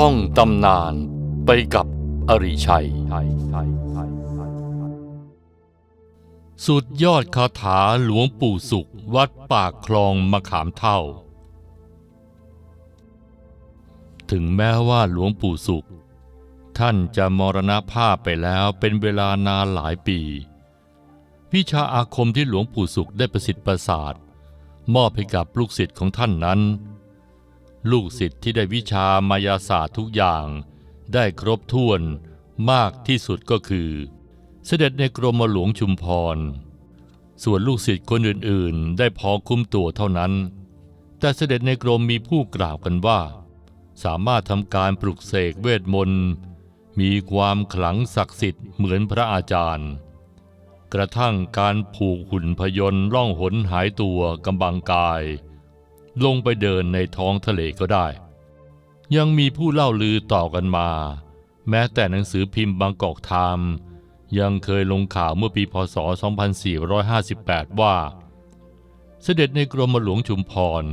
ท่องตำนานไปกับอริชัย สุดยอดคาถาหลวงปู่สุขวัดปากคลองมะขามเท่า ถึงแม้ว่าหลวงปู่สุข ท่านจะมรณภาพไปแล้วเป็นเวลานานหลายปีวิชาอาคมที่หลวงปู่สุขได้ประสิทธิ์ประสาท มอบให้กับลูกศิษย์ของท่านนั้น ลูกศิษย์ที่ได้วิชามายาศาสตร์ทุกอย่าง ได้ครบถ้วนมากที่สุดก็คือ เสด็จในกรมหลวงชุมพร ส่วนลูกศิษย์คนอื่นๆ ได้พอคุ้มตัวเท่านั้น แต่เสด็จในกรมมีผู้กล่าวกันว่า สามารถทำการปลุกเสกเวทมนต์มีความขลังศักดิ์สิทธิ์เหมือนพระอาจารย์ กระทั่งการผูกหุ่นพยนต์ล่องหนหายตัวกำบังกาย ลงไปเดินในท้องทะเลก็ได้ ยังมีผู้เล่าลือต่อกันมา แม้แต่หนังสือพิมพ์บางกอกไทม์ยังเคยลงข่าวเมื่อปีพศ 2458 ว่า เสด็จในกรมหลวงชุมพร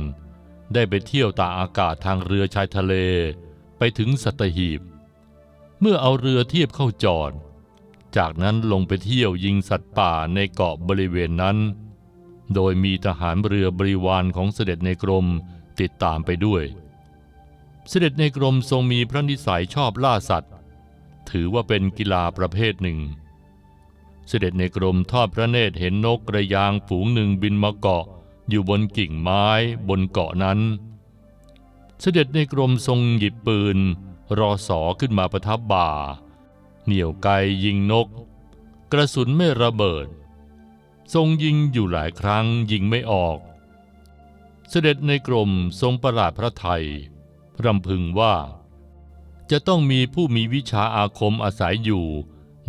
ได้ไปเที่ยวตากอากาศทางเรือชายทะเลไปถึงสัตหีบ เมื่อเอาเรือเทียบเข้าจอด จากนั้นลงไปเที่ยวยิงสัตว์ป่าในเกาะบริเวณนั้น โดยมีทหารเรือบริวารของเสด็จในกรมติดตามไปด้วย เสด็จในกรมทรงมีพระนิสัยชอบล่าสัตว์ ถือว่าเป็นกีฬาประเภทหนึ่ง เสด็จในกรมทอดพระเนตรเห็นนกกระยางฝูงหนึ่งบินมาเกาะ อยู่บนกิ่งไม้บนเกาะนั้น เสด็จในกรมทรงหยิบปืน รอสอขึ้นมาประทับบ่า เหนี่ยวไกยิงนก กระสุนไม่ระเบิด ทรงยิงอยู่หลายครั้งยิงไม่ออก เสด็จในกรมทรงประหลาดพระไทยพรำพึงว่า จะต้องมีผู้มีวิชาอาคมอาศัยอยู่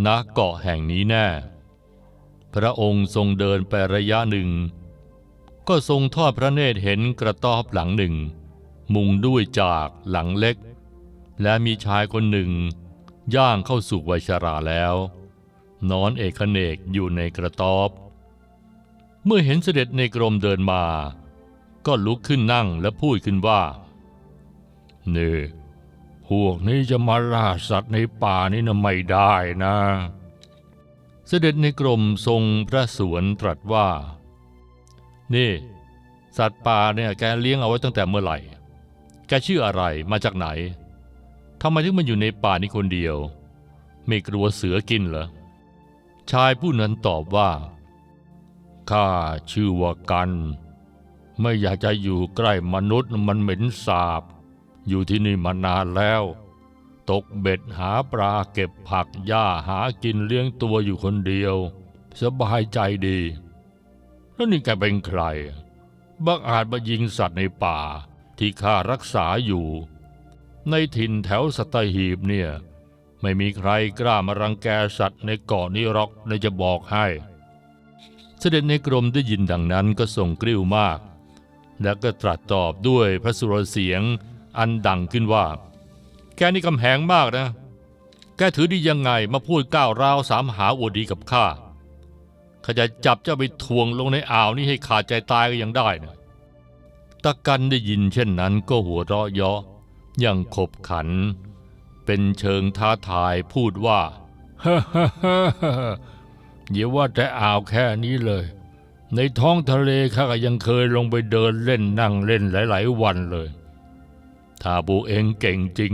ณเกาะแห่งนี้แน่ พระองค์ทรงเดินไประยะหนึ่ง ก็ทรงทอดพระเนตรเห็นกระต๊อบหลังหนึ่ง มุงด้วยจากหลังเล็ก และมีชายคนหนึ่ง ย่างเข้าสู่วัยชราแล้ว นอนเอกเนกอยู่ในกระต๊อบ เมื่อเห็นเสด็จในกรมเดินมา ก็ลุกขึ้นนั่งและพูดขึ้นว่านี่พวกนี้จะมาล่าสัตว์ในป่านี่นะไม่ได้นะ เสด็จในกรมทรงพระสวนตรัสว่า นี่ สัตว์ป่าเนี่ยแกเลี้ยงเอาไว้ตั้งแต่เมื่อไหร่ แกชื่ออะไรมาจากไหนทำไมถึงมาอยู่ในป่านี้คนเดียว ไม่กลัวเสือกินเหรอชายผู้นั้นตอบว่า ข้าชื่อว่ากัน ไม่อยากจะอยู่ใกล้มนุษย์มันเหม็นสาบ อยู่ที่นี่มานานแล้ว ตกเบ็ดหาปลาเก็บผักหญ้าหากินเลี้ยงตัวอยู่คนเดียว สบายใจดี แล้วนี่แกเป็นใคร บักอาจมายิงสัตว์ในป่าที่ข้ารักษาอยู่ ในถิ่นแถวสัตหีบเนี่ย ไม่มีใครกล้ามารังแกสัตว์ในเกาะนี้หรอกในจะบอกให้ เสด็จในกรมได้ยินดังนั้นก็ส่งกริ้วมาก แล้วก็ตรัสตอบด้วยพระสุรเสียงอันดังขึ้นว่า แกนี่กำแหงมากนะ แกถือดียังไงมาพูดก้าวร้าวสามหาอวดดีกับข้าข้าจะจับเจ้าไปทวงลงในอ่าวนี่ให้ขาดใจตายก็ยังได้นะตะกันได้ยินเช่นนั้นก็หัวเราะเยาะอย่างขบขัน เป็นเชิงท้าทายพูดว่าฮ่าฮ่าฮ่าฮ่า อย่าว่าแต่อ่าวแค่นี้เลย ในท้องทะเลข้าก็ยังเคยลงไปเดินเล่นนั่งเล่นหลาย ๆ วันเลย ถ้าปูเองเก่งจริง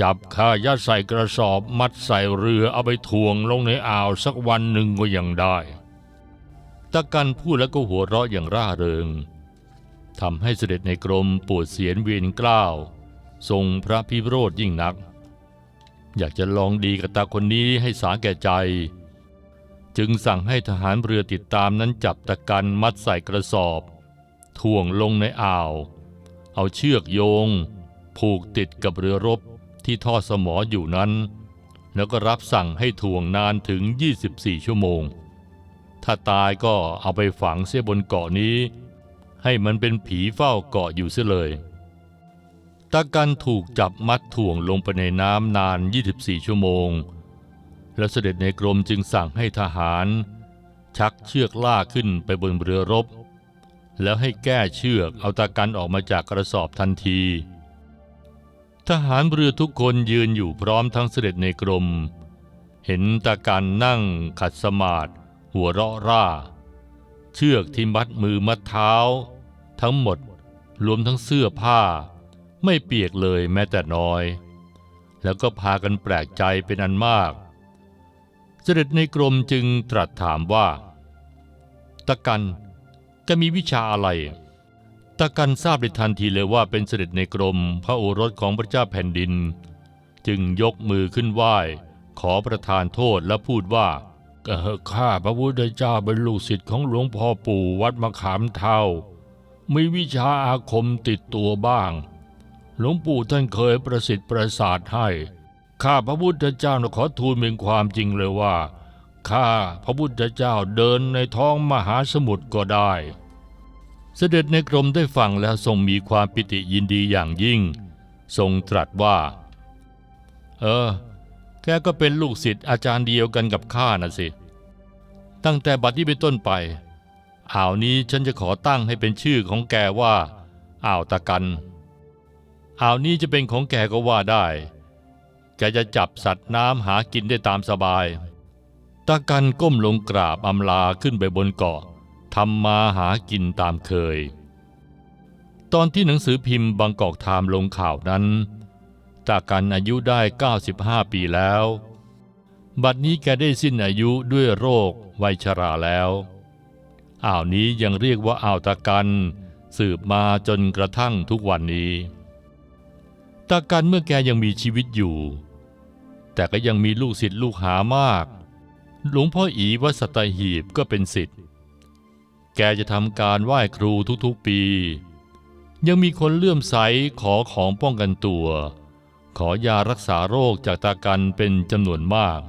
จับข้ายัดใส่กระสอบมัดใส่เรือเอาไปถ่วงลงในอ่าวสักวันหนึ่งก็ยังได้ตะกันพูดแล้วก็หัวเราะอย่างร่าเริงทำให้เสด็จในกรมปวดเสียนเวียนกล้าวทรงพระพิโรธยิ่งนัก อยากจะลองดีกับตาคนนี้ให้สาแก่ใจ จึงสั่งให้ทหารเรือติดตามนั้นจับตะกันมัดใส่กระสอบ ถ่วงลงในอ่าว เอาเชือกโยง ผูกติดกับเรือรบที่ท่อสมออยู่นั้น แล้วก็รับสั่งให้ถ่วงนานถึง 24 ชั่วโมง ถ้าตายก็เอาไปฝังเสียบนเกาะนี้ ให้มันเป็นผีเฝ้าเกาะอยู่เสียเลยตะกันถูกจับมัดถ่วงลงไปในน้ำนาน 24 ชั่วโมง แล้วเสด็จในกรมจึงสั่งให้ทหาร ชักเชือกล่ากขึ้นไปบนเรือรบ แล้วให้แก้เชือกเอาตะกันออกมาจากกระสอบทันที ทหารเรือทุกคนยืนอยู่พร้อมทั้งเสด็จในกรม เห็นตาการนั่งขัดสมาธิหัวเราะร่า เชือกที่มัดมือมัดเท้า ทั้งหมดรวมทั้งเสื้อผ้า ไม่เปียกเลยแม้แต่น้อย แล้วก็พากันแปลกใจเป็นอันมาก เสด็จในกรมจึงตรัสถามว่า ตะกันแกมีวิชาอะไร ตะกันทราบในทันทีเลยว่าเป็นเสด็จในกรมพระโอรสของพระเจ้าแผ่นดิน จึงยกมือขึ้นไหว้ ขอประทานโทษและพูดว่าข้าพระพุทธเจ้าเป็นลูกศิษย์ของหลวงพ่อปู่วัดมะขามเท่า มีวิชาอาคมติดตัวบ้าง หลวงปู่ท่านเคยประสิทธิ์ประสาทให้ ข้าพระพุทธเจ้าขอทูลเป็นความจริงเลยว่า ข้าพระพุทธเจ้าเดินในท้องมหาสมุทรก็ได้ เสด็จในกรมได้ฟังแล้วทรงมีความปิติยินดีอย่างยิ่ง ทรงตรัสว่า เออ แกก็เป็นลูกศิษย์อาจารย์เดียวกันกับข้านะสิ ตั้งแต่บัดนี้เป็นต้นไป อ่าวนี้ฉันจะขอตั้งให้เป็นชื่อของแกว่า อ่าวตะกัน อ่าวนี้จะเป็นของแกก็ว่าได้ แกจะจับสัตว์น้ำหากินได้ตามสบาย ตะกันก้มลงกราบอำลาขึ้นไปบนเกาะทำมาหากินตามเคย ตอนที่หนังสือพิมพ์บางกอกไทม์ลงข่าวนั้น ตากันอายุได้ 95 ปีแล้ว บัดนี้แกได้สิ้นอายุด้วยโรควัยชราแล้ว อ่าวนี้ยังเรียกว่าอ่าวตะกัน สืบมาจนกระทั่งทุกวันนี้ ตากันเมื่อแกยังมีชีวิตอยู่ แต่ก็ยังมีลูกศิษย์ลูกหามาก หลวงพ่ออีวัดสตหีบก็เป็นศิษย์แกจะทำการไหว้ครูทุกๆปี ยังมีคนเลื่อมใสขอของป้องกันตัว ขอยารักษาโรคจากตากันเป็นจำนวนมาก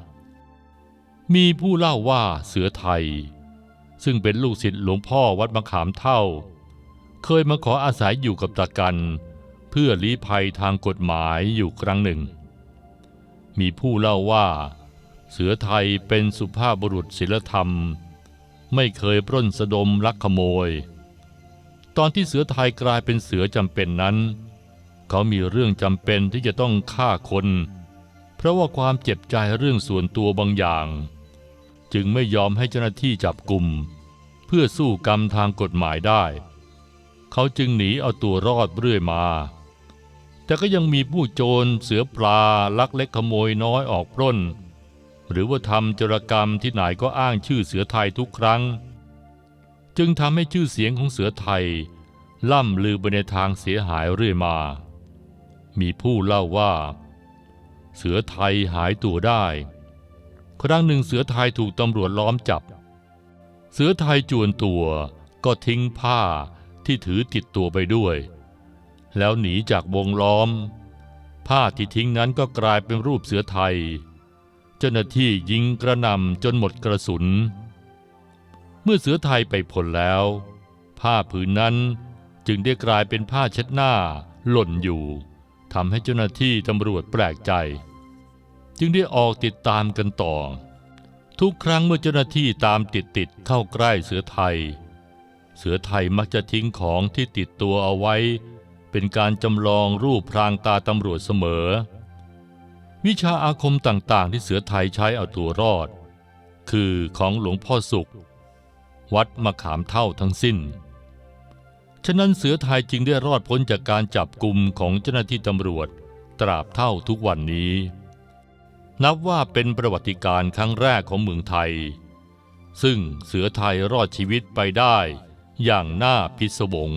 มีผู้เล่าว่าเสือไทย ซึ่งเป็นลูกศิษย์หลวงพ่อวัดมะขามเท่า เคยมาขออาศัยอยู่กับตากันเเพื่อลี้ภัยทางกฎหมายอยู่ครั้งหนึ่ง มีผู้เล่าว่า เสือไทยเป็นสุภาพบุรุษศิลธรรม ไม่เคยปล้นสะดมลักขโมย ตอนที่เสือไทยกลายเป็นเสือจำเป็นนั้น เขามีเรื่องจำเป็นที่จะต้องฆ่าคน เพราะว่าความเจ็บใจเรื่องส่วนตัวบางอย่าง จึงไม่ยอมให้เจ้าหน้าที่จับกลุ่มเพื่อสู้กรรมทางกฎหมายได้ เขาจึงหนีเอาตัวรอดเรื่อยมา แต่ก็ยังมีผู้โจรเสือปลาลักเล็กขโมยน้อยออกปล้น หรือว่าทำจรกรรมที่ไหนก็อ้างชื่อเสือไทยทุกครั้ง จึงทำให้ชื่อเสียงของเสือไทย ล่ำลือไปในทางเสียหายเรื่อยมา มีผู้เล่าว่า เสือไทยหายตัวได้ ครั้งหนึ่งเสือไทยถูกตำรวจล้อมจับ เสือไทยจวนตัวก็ทิ้งผ้าที่ถือติดตัวไปด้วย แล้วหนีจากวงล้อม ผ้าที่ทิ้งนั้นก็กลายเป็นรูปเสือไทย เจ้าหน้าที่ยิงกระหน่ำจนหมดกระสุน เมื่อเสือไทยไปผลแล้ว ผ้าผืนนั้นจึงได้กลายเป็นผ้าเช็ดหน้า หล่นอยู่ทำให้เจ้าหน้าที่ตำรวจแปลกใจ จึงได้ออกติดตามกันต่อ ทุกครั้งเมื่อเจ้าหน้าที่ตามติดติดเข้าใกล้เสือไทย เสือไทยมักจะทิ้งของที่ติดตัวเอาไว้ เป็นการจำลองรูปพรางตาตำรวจเสมอ วิชาอาคมต่างๆ ที่เสือไทยใช้เอาตัวรอด คือของหลวงพ่อสุข วัดมะขามเท่าทั้งสิ้น ฉะนั้นเสือไทยจึงได้รอดพ้นจากการจับกลุ่มของเจ้าหน้าที่ตำรวจตราบเท่าทุกวันนี้ นับว่าเป็นประวัติการครั้งแรกของเมืองไทย ซึ่งเสือไทยรอดชีวิตไปได้อย่างน่าพิศวง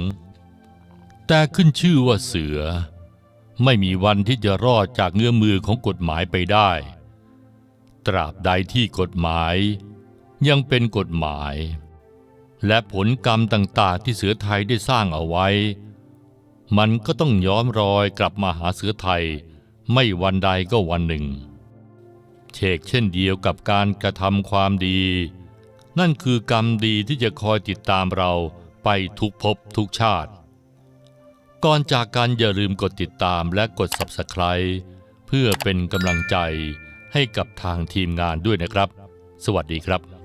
แต่ขึ้นชื่อว่าเสือ ไม่มีวันที่จะรอดจากเงื้อมือของกฎหมายไปได้ ตราบใดที่กฎหมายยังเป็นกฎหมาย และผลกรรมต่างๆที่เสือไทยได้สร้างเอาไว้ มันก็ต้องย้อมรอยกลับมาหาเสือไทย ไม่วันใดก็วันหนึ่ง เชกเช่นเดียวกับการกระทำความดี นั่นคือกรรมดีที่จะคอยติดตามเราไปทุกภพทุกชาติ ก่อนจากกันอย่าลืมกดติดตามและกด Subscribe เพื่อเป็นกำลังใจให้กับทางทีมงานด้วยนะครับ สวัสดีครับ